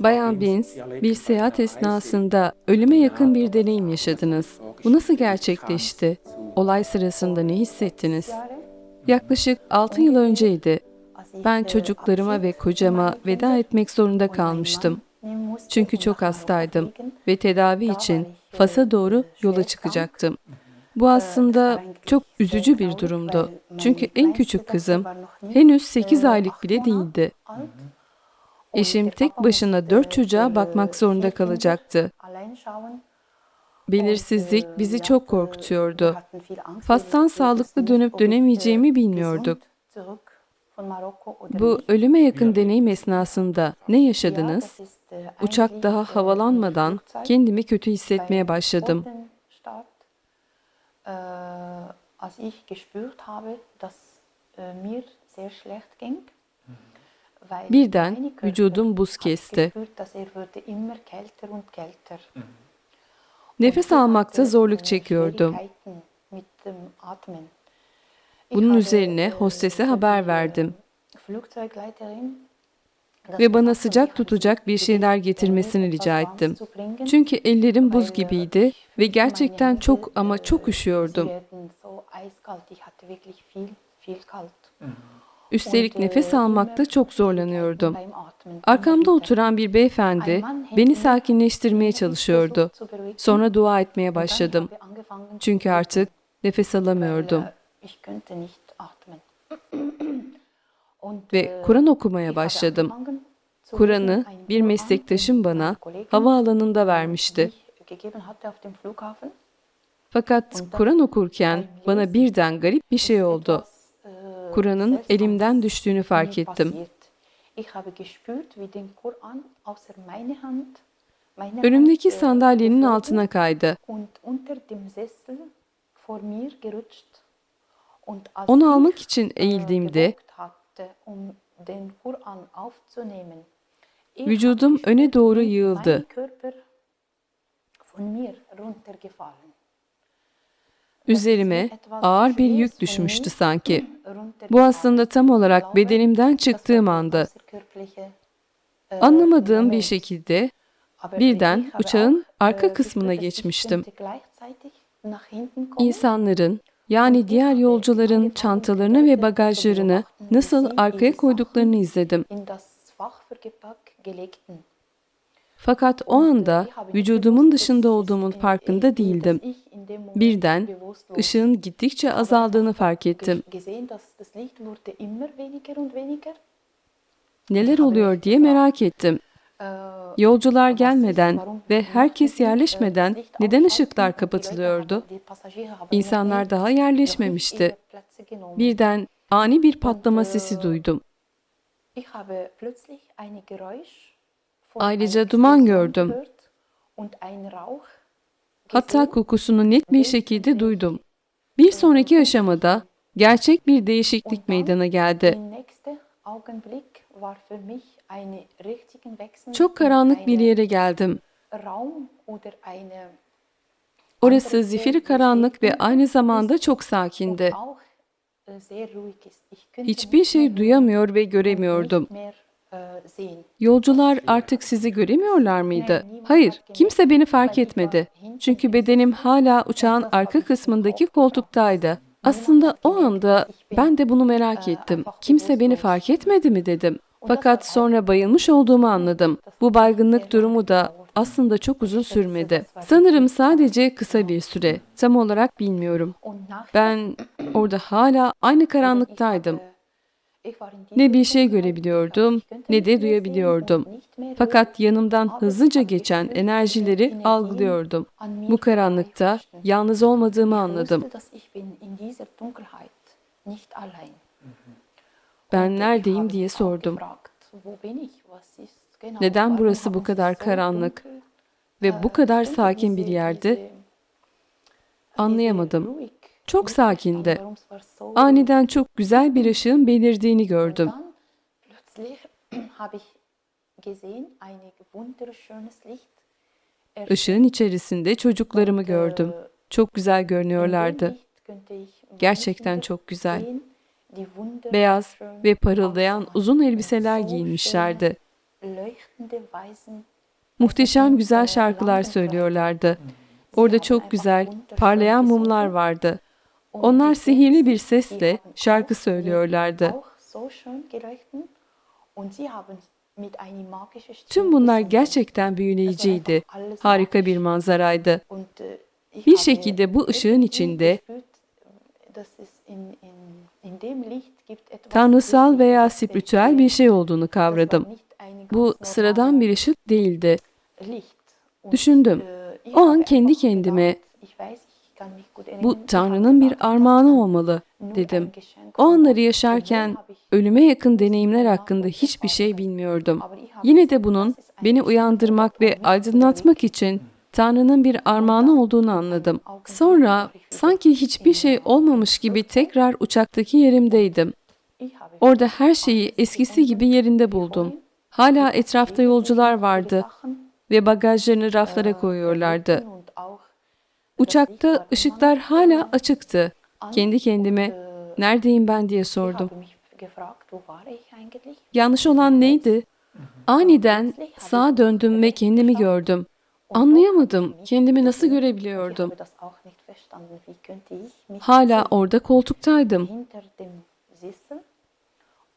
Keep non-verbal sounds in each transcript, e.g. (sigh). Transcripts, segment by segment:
Bayan Binz, bir seyahat esnasında ölüme yakın bir deneyim yaşadınız. Bu nasıl gerçekleşti? Olay sırasında ne hissettiniz? Yaklaşık 6 yıl önceydi. Ben çocuklarıma ve kocama veda etmek zorunda kalmıştım. Çünkü çok hastaydım ve tedavi için Fas'a doğru yola çıkacaktım. Bu aslında çok üzücü bir durumdu. Çünkü en küçük kızım henüz 8 aylık bile değildi. Eşim tek başına dört çocuğa bakmak zorunda kalacaktı. Belirsizlik bizi çok korkutuyordu. Fas'tan sağlıklı dönüp dönemeyeceğimi bilmiyorduk. Bu ölüme yakın deneyim esnasında ne yaşadınız? Uçak daha havalanmadan kendimi kötü hissetmeye başladım. Äh, als ich gespürt habe, dass äh, mir sehr schlecht ging, Birden vücudum buz kesti. Nefes almakta zorluk çekiyordum. Bunun üzerine hostese haber verdim ve bana sıcak tutacak bir şeyler getirmesini rica ettim. Çünkü ellerim buz gibiydi ve gerçekten çok ama çok üşüyordum. Üstelik nefes almakta çok zorlanıyordum. Arkamda oturan bir beyefendi beni sakinleştirmeye çalışıyordu. Sonra dua etmeye başladım. Çünkü artık nefes alamıyordum (clears throat) ve äh, Kur'an okumaya başladım. Kur'an'ı bir meslektaşım bana havaalanında vermişti. Fakat Kur'an okurken bana birden garip bir şey oldu. Äh, Kur'an'ın Seltsames elimden düştüğünü fark ettim. Önümdeki äh, sandalyenin altına kaydı. Onu almak için äh, eğildiğimde um vücudum öne doğru yığıldı. Üzerime ağır bir yük düşmüştü sanki. Bu aslında tam olarak bedenimden çıktığım anda. Anlamadığım bir şekilde birden uçağın arka kısmına geçmiştim. İnsanların yani diğer yolcuların çantalarını ve bagajlarını nasıl arkaya koyduklarını izledim. Fakat o anda vücudumun dışında olduğumun farkında değildim. Birden ışığın gittikçe azaldığını fark ettim. Neler oluyor diye merak ettim. Yolcular gelmeden ve herkes yerleşmeden neden ışıklar kapatılıyordu? İnsanlar daha yerleşmemişti. Birden ani bir patlama sesi duydum. Ayrıca duman gördüm. Hatta kokusunu net bir şekilde duydum. Bir sonraki aşamada gerçek bir değişiklik meydana geldi. Çok karanlık bir yere geldim. Orası zifiri karanlık ve aynı zamanda çok sakindi. Hiçbir şey duyamıyor ve göremiyordum. Yolcular artık sizi göremiyorlar mıydı? Hayır, kimse beni fark etmedi. Çünkü bedenim hala uçağın arka kısmındaki koltuktaydı. Aslında o anda ben de bunu merak ettim. Kimse beni fark etmedi mi dedim. Fakat sonra bayılmış olduğumu anladım. Bu baygınlık durumu da aslında çok uzun sürmedi. Sanırım sadece kısa bir süre. Tam olarak bilmiyorum. Ben orada hala aynı karanlıktaydım. Ne bir şey görebiliyordum ne de duyabiliyordum. Fakat yanımdan hızlıca geçen enerjileri algılıyordum. Bu karanlıkta yalnız olmadığımı anladım. Ben neredeyim diye sordum. Neden burası bu kadar karanlık ve bu kadar sakin bir yerdi? Anlayamadım. Çok sakindi. Aniden çok güzel bir ışığın belirdiğini gördüm. Işığın içerisinde çocuklarımı gördüm. Çok güzel görünüyorlardı. Gerçekten çok güzel. Beyaz ve parıldayan uzun elbiseler giyinmişlerdi. Muhteşem güzel şarkılar söylüyorlardı. Orada çok güzel, parlayan mumlar vardı. Onlar sihirli bir sesle şarkı söylüyorlardı. Tüm bunlar gerçekten büyüleyiciydi. Harika bir manzaraydı. Bir şekilde bu ışığın içinde tanrısal veya spiritüel bir şey olduğunu kavradım. Bu sıradan bir ışık değildi. Düşündüm. O an kendi kendime bu Tanrı'nın bir armağanı olmalı dedim. O anları yaşarken ölüme yakın deneyimler hakkında hiçbir şey bilmiyordum. Yine de bunun beni uyandırmak ve aydınlatmak için Tanrı'nın bir armağanı olduğunu anladım. Sonra sanki hiçbir şey olmamış gibi tekrar uçaktaki yerimdeydim. Orada her şeyi eskisi gibi yerinde buldum. Hala etrafta yolcular vardı ve bagajlarını raflara koyuyorlardı. Uçakta ışıklar hala açıktı. Kendi kendime neredeyim ben diye sordum. Yanlış olan neydi? Aniden sağa döndüm ve kendimi gördüm. Anlayamadım. Kendimi nasıl görebiliyordum? Hala orada koltuktaydım.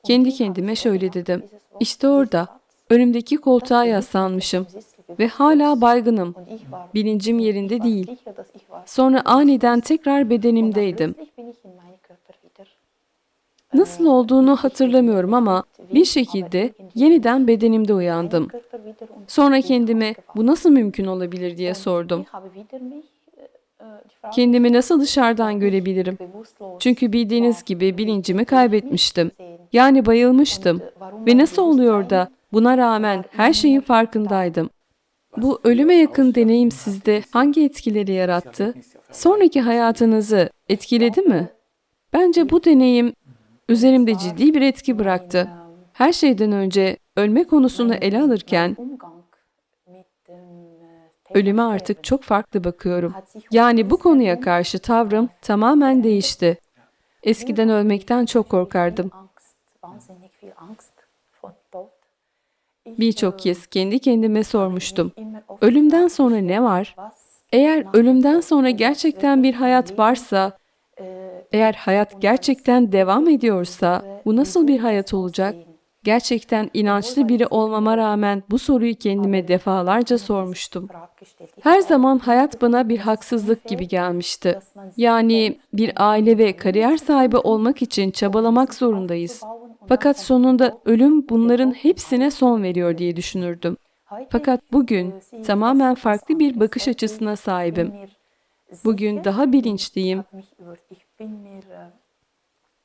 Kendi kendime şöyle dedim. İşte orada, önümdeki koltuğa yaslanmışım ve hala baygınım. Bilincim yerinde değil. Sonra aniden tekrar bedenimdeydim. Nasıl olduğunu hatırlamıyorum ama bir şekilde yeniden bedenimde uyandım. Sonra kendime bu nasıl mümkün olabilir diye sordum. Kendimi nasıl dışarıdan görebilirim? Çünkü bildiğiniz gibi bilincimi kaybetmiştim. Yani bayılmıştım. Ve nasıl oluyor da buna rağmen her şeyin farkındaydım. Bu ölüme yakın deneyim sizde hangi etkileri yarattı? Sonraki hayatınızı etkiledi mi? Bence bu deneyim üzerimde ciddi bir etki bıraktı. Her şeyden önce ölme konusunu ele alırken ölüme artık çok farklı bakıyorum. Yani bu konuya karşı tavrım tamamen değişti. Eskiden ölmekten çok korkardım. Birçok kez kendi kendime sormuştum. Ölümden sonra ne var? Eğer ölümden sonra gerçekten bir hayat varsa, eğer hayat gerçekten devam ediyorsa bu nasıl bir hayat olacak? Gerçekten inançlı biri olmama rağmen bu soruyu kendime defalarca sormuştum. Her zaman hayat bana bir haksızlık gibi gelmişti. Yani bir aile ve kariyer sahibi olmak için çabalamak zorundayız. Fakat sonunda ölüm bunların hepsine son veriyor diye düşünürdüm. Fakat bugün tamamen farklı bir bakış açısına sahibim. Bugün daha bilinçliyim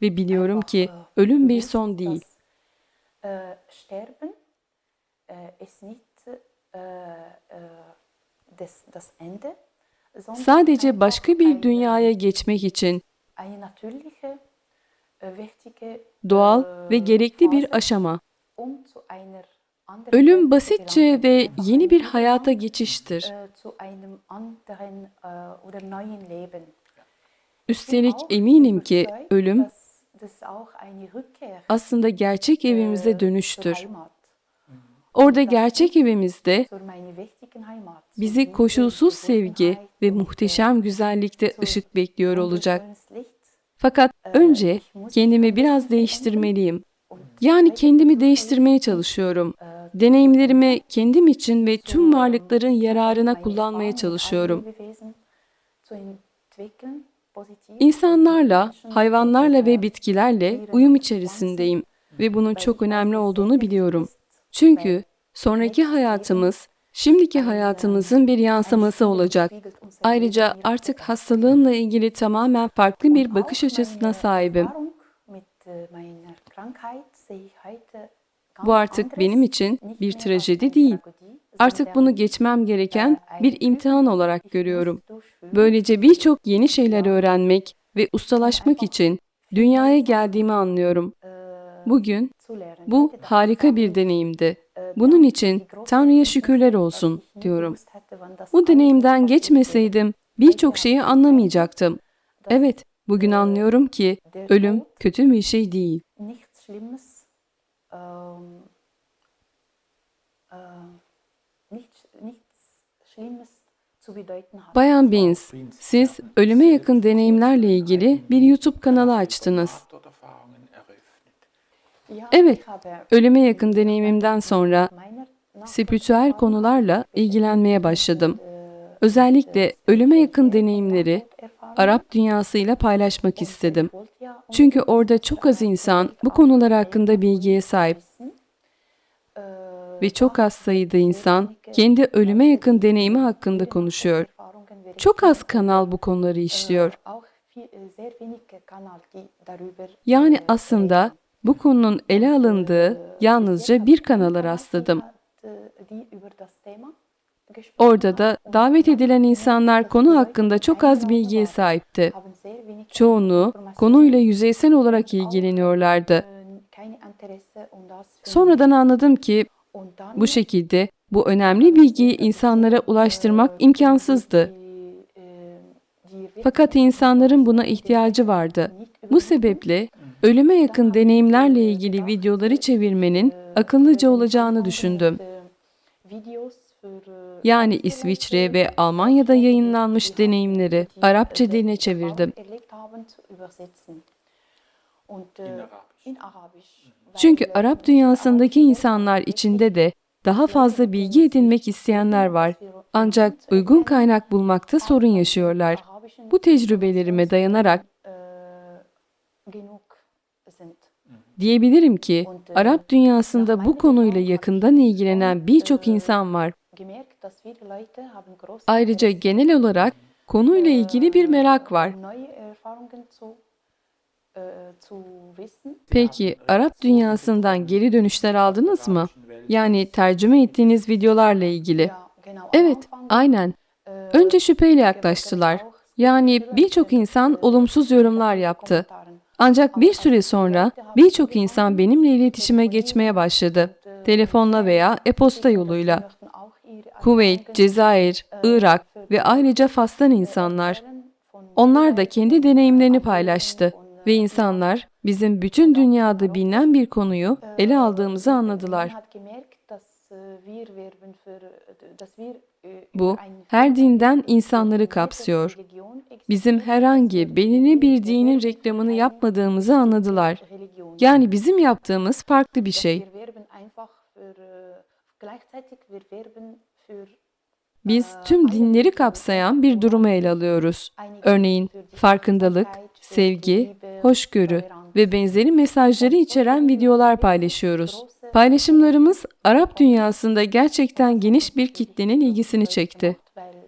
ve biliyorum ki ölüm bir son değil. Sadece başka bir dünyaya geçmek için doğal äh, ve gerekli bir aşama. um Ölüm basitçe ve yeni bir hayata geçiştir. Leben. Üstelik eminim ki ölüm aslında gerçek evimize äh, zur dönüştür. Orada gerçek evimizde bizi koşulsuz sevgi ve muhteşem güzellikte ışık bekliyor olacak. Fakat önce kendimi biraz değiştirmeliyim. Yani kendimi değiştirmeye çalışıyorum. Deneyimlerimi kendim için ve tüm varlıkların yararına kullanmaya çalışıyorum. İnsanlarla, hayvanlarla ve bitkilerle uyum içerisindeyim ve bunun çok önemli olduğunu biliyorum. Çünkü sonraki hayatımız, şimdiki hayatımızın bir yansıması olacak. Ayrıca artık hastalığımla ilgili tamamen farklı bir bakış açısına sahibim. Bu artık benim için bir trajedi değil. Artık bunu geçmem gereken bir imtihan olarak görüyorum. Böylece birçok yeni şeyler öğrenmek ve ustalaşmak için dünyaya geldiğimi anlıyorum. Bugün bu harika bir deneyimdi. Bunun için Tanrı'ya şükürler olsun diyorum. Bu deneyimden geçmeseydim birçok şeyi anlamayacaktım. Evet, bugün anlıyorum ki ölüm kötü bir şey değil. Bayan Beans, siz ölüme yakın deneyimlerle ilgili bir YouTube kanalı açtınız. Evet, ölüme yakın deneyimimden sonra spiritüel konularla ilgilenmeye başladım. Özellikle ölüme yakın deneyimleri Arap dünyasıyla paylaşmak istedim. Çünkü orada çok az insan bu konular hakkında bilgiye sahip ve çok az sayıda insan kendi ölüme yakın deneyimi hakkında konuşuyor. Çok az kanal bu konuları işliyor. Yani aslında bu konunun ele alındığı yalnızca bir kanala rastladım. Orada da davet edilen insanlar konu hakkında çok az bilgiye sahipti. Çoğunluğu konuyla yüzeysel olarak ilgileniyorlardı. Sonradan anladım ki bu şekilde bu önemli bilgiyi insanlara ulaştırmak imkansızdı. Fakat insanların buna ihtiyacı vardı. Bu sebeple ölüme yakın deneyimlerle ilgili videoları çevirmenin akıllıca olacağını düşündüm. Yani İsviçre ve Almanya'da yayınlanmış deneyimleri Arapça diline çevirdim. Çünkü Arap dünyasındaki insanlar içinde de daha fazla bilgi edinmek isteyenler var. Ancak uygun kaynak bulmakta sorun yaşıyorlar. Bu tecrübelerime dayanarak diyebilirim ki Arap dünyasında bu konuyla yakından ilgilenen birçok insan var. Ayrıca genel olarak konuyla ilgili bir merak var. Peki Arap dünyasından geri dönüşler aldınız mı? Yani tercüme ettiğiniz videolarla ilgili. Evet, aynen. Önce şüpheyle yaklaştılar. Yani birçok insan olumsuz yorumlar yaptı. Ancak bir süre sonra birçok insan benimle iletişime geçmeye başladı. Telefonla veya e-posta yoluyla. Kuveyt, Cezayir, Irak ve ayrıca Fas'tan insanlar. Onlar da kendi deneyimlerini paylaştı ve insanlar bizim bütün dünyada bilinen bir konuyu ele aldığımızı anladılar. Bu her dinden insanları kapsıyor. Bizim herhangi belirli bir dinin reklamını yapmadığımızı anladılar. Yani bizim yaptığımız farklı bir şey. Biz tüm dinleri kapsayan bir durumu ele alıyoruz. Örneğin farkındalık, sevgi, hoşgörü ve benzeri mesajları içeren videolar paylaşıyoruz. Paylaşımlarımız Arap dünyasında gerçekten geniş bir kitlenin ilgisini çekti.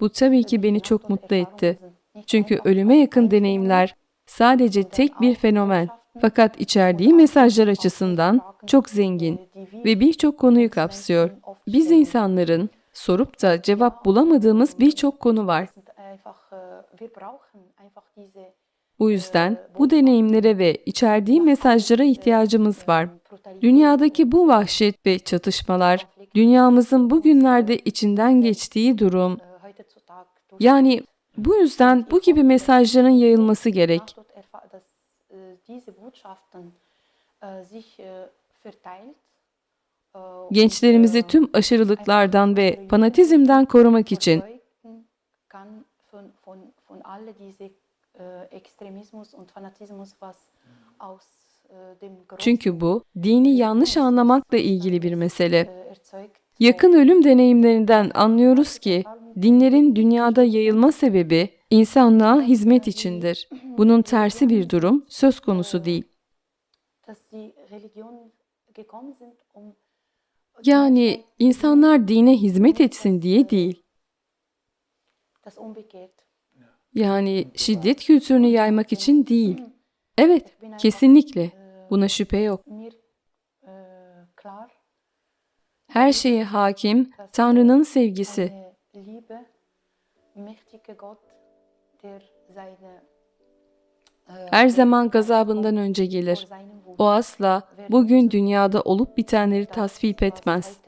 Bu tabii ki beni çok mutlu etti. Çünkü ölüme yakın deneyimler sadece tek bir fenomen fakat içerdiği mesajlar açısından çok zengin ve birçok konuyu kapsıyor. Biz insanların sorup da cevap bulamadığımız birçok konu var. Bu yüzden bu deneyimlere ve içerdiği mesajlara ihtiyacımız var. Dünyadaki bu vahşet ve çatışmalar, dünyamızın bugünlerde içinden geçtiği durum, yani bu yüzden bu gibi mesajların yayılması gerek. Gençlerimizi tüm aşırılıklardan ve fanatizmden korumak için çünkü bu dini yanlış anlamakla ilgili bir mesele. Yakın ölüm deneyimlerinden anlıyoruz ki dinlerin dünyada yayılma sebebi insanlığa hizmet içindir. Bunun tersi bir durum söz konusu değil. Yani insanlar dine hizmet etsin diye değil. Yani şiddet kültürünü yaymak için değil. Evet, kesinlikle. Buna şüphe yok. Her şeye hakim Tanrı'nın sevgisi. Her zaman gazabından önce gelir. O asla bugün dünyada olup bitenleri tasvip etmez.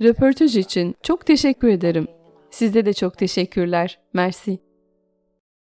Röportaj için çok teşekkür ederim. Sizde de çok teşekkürler. Mersi.